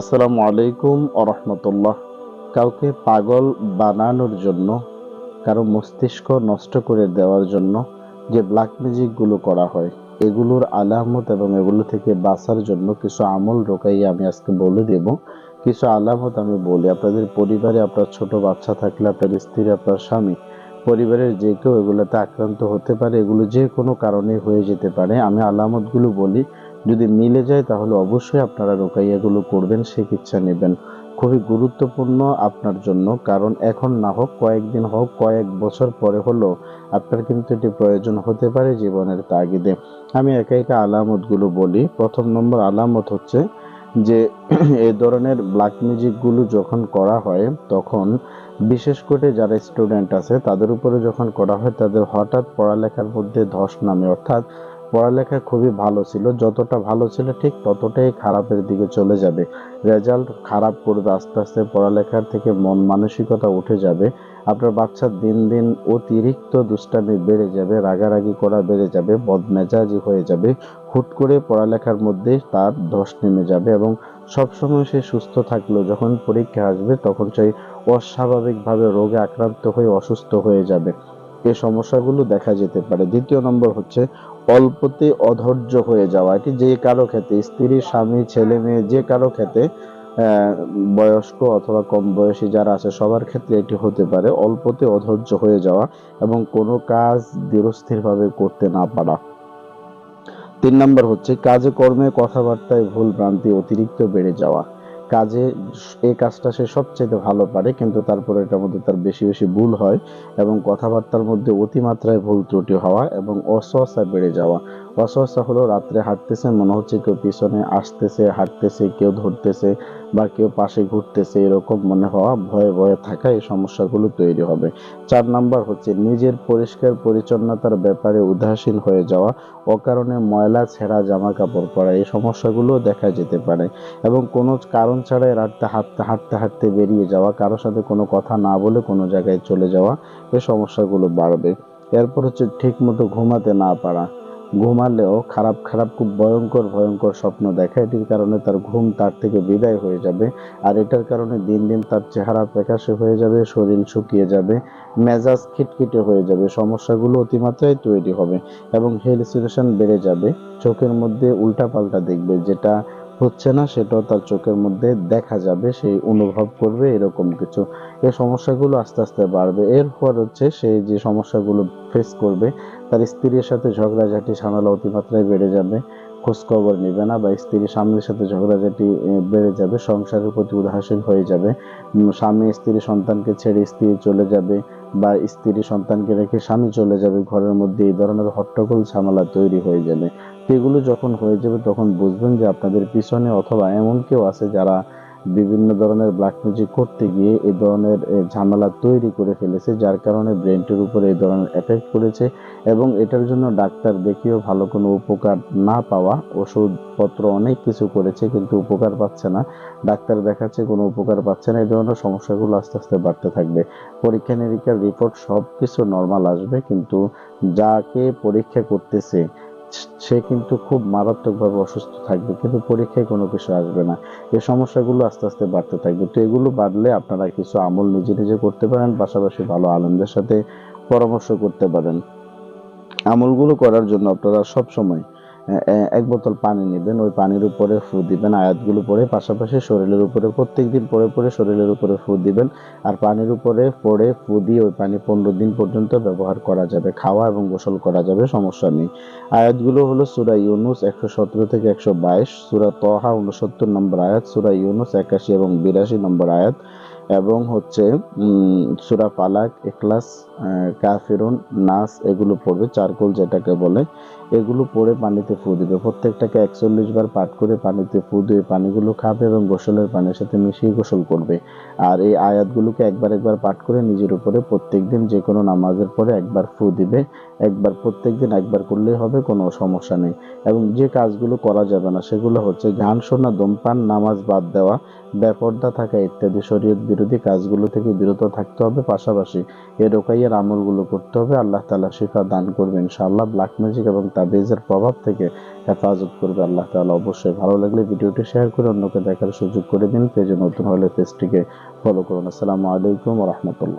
আসসালামু আলাইকুম আরহামতুল্লাহ কাউকে পাগল বানানোর জন্য, কারও মস্তিষ্ক নষ্ট করে দেওয়ার জন্য যে ব্ল্যাক ম্যাজিকগুলো করা হয়, এগুলোর আলামত এবং এগুলো থেকে বাঁচার জন্য কিছু আমল রোকাই আমি আজকে বলে দেব। কিছু আলামত আমি বলি, আপনাদের পরিবারে আপনার ছোট বাচ্চা থাকলে, আপনার স্ত্রী, আপনার স্বামী, পরিবারের যে কেউ এগুলোতে আক্রান্ত হতে পারে, এগুলো যে কোনো কারণে হয়ে যেতে পারে। আমি আলামতগুলো বলি যদি মিলে যায় তাহলে অবশ্যই আপনারা রোকাইয়াগুলো করবেন চিকিৎসা নেবেন। খুবই গুরুত্বপূর্ণ আপনার জন্য, কারণ এখন না হোক, কয়েকদিন হোক, কয়েক বছর পরে হলেও আপনার কিন্তু এটি প্রয়োজন হতে পারে জীবনের তাগিদে। আমি একা একা আলামতগুলো বলি। প্রথম নম্বর আলামত হচ্ছে যে এই ধরনের ব্ল্যাক মিউজিকগুলো যখন করা হয়, তখন বিশেষ করে যারা স্টুডেন্ট আছে, তাদের উপরে যখন করা হয়, তাদের হঠাৎ পড়ালেখার মধ্যে ধস নামে। অর্থাৎ পড়ালেখা খুবই ভালো ছিল। যতটা ভালো ছিল ঠিক ততটাই খারাপের দিকে চলে যাবে। রেজাল্ট খারাপ করবে আস্তে আস্তে পড়ালেখার থেকে মন মানসিকতা উঠে যাবে। আপনার বাচ্চার দিন দিন অতিরিক্ত দুষ্টামি বেড়ে যাবে, রাগারাগি করা বেড়ে যাবে, বদমেজাজি হয়ে যাবে। হুট করে পড়ালেখার মধ্যে তার ধস নেমে যাবে এবং সবসময় সে সুস্থ থাকলেও যখন পরীক্ষা আসবে তখন সেই অস্বাভাবিকভাবে রোগে আক্রান্ত হয়ে অসুস্থ হয়ে যাবে। এই সমস্যাগুলো দেখা যেতে পারে। দ্বিতীয় নম্বর হচ্ছে অল্পতে অধৈর্য হয়ে যাওয়া। এটি যে কারও ক্ষেত্রে, স্ত্রী, স্বামী, ছেলে, মেয়ে, যে কারও ক্ষেত্রে বয়স্ক অথবা কম বয়সী যারা আছে, সবার ক্ষেত্রে এটি হতে পারে, অল্পতে অধৈর্য হয়ে যাওয়া এবং কোনো কাজ দৃঢ়স্থিরভাবে করতে না পারা। তিন নম্বর হচ্ছে, কাজে কর্মে কথাবার্তায় ভুল ভ্রান্তি অতিরিক্ত বেড়ে যাওয়া। কাজে এই কাজটা সে সবচেয়ে ভালো পারে, কিন্তু তারপরে এটার মধ্যে তার বেশি বেশি ভুল হয় এবং কথাবার্তার মধ্যে অতিমাত্রায় ভুল ত্রুটি হওয়া এবং অসহসা বেড়ে যাওয়া। অসহসা হলো রাত্রে হাঁটতেছে, মনে হচ্ছে কেউ পিছনে আসতেছে, হাঁটতেছে, কেউ ধরতেছে বা কেউ পাশে ঘুরতেছে এরকম মনে হওয়া, ভয়ে ভয়ে থাকা এই সমস্যাগুলো তৈরি হবে। চার নাম্বার হচ্ছে নিজের পরিষ্কার পরিচ্ছন্নতার ব্যাপারে উদাসীন হয়ে যাওয়া, অকারণে ময়লা ছেঁড়া জামা কাপড় পরা, এই সমস্যাগুলো দেখা যেতে পারে। এবং কোনো কারণ ছাড়াই রাত্রে হাঁটতে হাঁটতে হাঁটতে বেরিয়ে যাওয়া কারোর সাথে কোনো কথা না বলে কোনো জায়গায় চলে যাওয়া, এই সমস্যাগুলো বাড়বে। এরপর হচ্ছে ঠিক মতো ঘুমাতে না পারা ঘুমালেও খারাপ খারাপ, খুব ভয়ঙ্কর ভয়ঙ্কর স্বপ্ন দেখা। এটির কারণে তার ঘুম তার থেকে বিদায় হয়ে যাবে আর এটার কারণে দিন দিন তার চেহারা প্রকাশে হয়ে যাবে, শরীর শুকিয়ে যাবে, মেজাজ খিটখিটে হয়ে যাবে, সমস্যাগুলো অতিমাত্রায় তৈরি হবে এবং হেলসিনেশন বেড়ে যাবে। চোখের মধ্যে উল্টা পাল্টা দেখবে যেটা হচ্ছে না, সেটাও তার চোখের মধ্যে দেখা যাবে সেই অনুভব করবে এরকম কিছু। এই সমস্যাগুলো আস্তে আস্তে বাড়বে। এরপর হচ্ছে সেই যে সমস্যাগুলো ফেস করবে, তার স্ত্রীর সাথে ঝগড়াঝাটি ঝামেলা অতিমাত্রায় বেড়ে যাবে খোঁজ খবর নেবে না বা স্ত্রীর স্বামীর সাথে ঝগড়াঝাটি বেড়ে যাবে, সংসারের প্রতি উদাসীন হয়ে যাবে। স্বামী স্ত্রী সন্তানকে ছেড়ে স্ত্রী চলে যাবে বা স্ত্রী সন্তানকে রেখে স্বামী চলে যাবে, ঘরের মধ্যে এই ধরনের হট্টগোল, ঝামেলা তৈরি হয়ে যাবে। এগুলো যখন হয়ে যাবে, তখন বুঝবেন যে আপনাদের পিছনে অথবা এমন কেউ আছে যারা বিভিন্ন ধরনের ব্ল্যাক মিউজিক করতে গিয়ে এই ধরনের ঝামেলা তৈরি করে ফেলেছে, যার কারণে ব্রেনটির উপরে এই ধরনের এফেক্ট করেছে এবং এটার জন্য ডাক্তার দেখিয়েও ভালো কোনো উপকার না পাওয়া। ওষুধপত্র অনেক কিছু করেছে কিন্তু উপকার পাচ্ছে না। ডাক্তার দেখাচ্ছে কোনো উপকার পাচ্ছে না এই ধরনের সমস্যাগুলো আস্তে আস্তে বাড়তে থাকবে। পরীক্ষা নিরীক্ষার রিপোর্ট সব কিছু নর্মাল আসবে কিন্তু যাকে পরীক্ষা করতেছে সে কিন্তু খুব মারাত্মকভাবে অসুস্থ থাকবে, কিন্তু পরীক্ষায় কোনো কিছু আসবে না। এই সমস্যাগুলো আস্তে আস্তে বাড়তে থাকবে। তো এগুলো বাড়লে আপনারা কিছু আমল নিজে নিজে করতে পারেন, পাশাপাশি ভালো আনন্দের সাথে পরামর্শ করতে পারেন। আমলগুলো করার জন্য আপনারা সব সময় এক বোতল পানি নেবেন, ওই পানির উপরে ফু দিবেন, আয়াতগুলো পরে পাশাপাশি শরীরের উপরে প্রত্যেক দিন পরে পরে শরীরের উপরে ফু দিবেন, আর পানির উপরে পরে ফু দিয়ে ওই পানি পনেরো দিন পর্যন্ত ব্যবহার করা যাবে, খাওয়া এবং গোসল করা যাবে, সমস্যা নেই। আয়াতগুলো হলো সুরা ইউনুস একশো সতেরো থেকে একশো বাইশ, সুরা তহা উনসত্তর নম্বর আয়াত, সুরা ইউনুস একাশি এবং বিরাশি নম্বর আয়াত, এবং হচ্ছে সুরা পালাক এখলাস কাফিরুন, নাস, এগুলো পড়বে, চারকোল যেটাকে বলে। এগুলো পরে পানিতে ফু দিবে। প্রত্যেকটাকে একচল্লিশ বার পাঠ করে পানিতে ফু দিয়ে পানিগুলো খাবে এবং গোসলের পানির সাথে মিশিয়ে গোসল করবে। আর এই আয়াতগুলোকে একবার একবার পাঠ করে নিজের উপরে প্রত্যেক দিন যে কোনো নামাজের পরে একবার ফু দিবে। একবার প্রত্যেক দিন একবার করলেই হবে, কোনো সমস্যা নেই। এবং যে কাজগুলো করা যাবে না, সেগুলো হচ্ছে গান শোনা দমপান নামাজ বাদ দেওয়া, বেপর্দা থাকা ইত্যাদি। শরীয়ত বিরোধী কাজগুলো থেকে বিরত থাকতে হবে। পাশাপাশি এ রোকাইয়ের আমলগুলো করতে হবে। আল্লাহ তালা শিফা দান করবে ইনশাআল্লাহ। ব্ল্যাক ম্যাজিক এবং তাবিজের প্রভাব থেকে হেফাজত করবে আল্লাহ তাআলা। অবশ্যই ভালো লাগলে ভিডিওটি শেয়ার করে অন্যকে দেখার সুযোগ করে দিন। পেজে নতুন হলে পেজটিকে ফলো করুন। আসসালামু আলাইকুম রহমতুল্লাহ।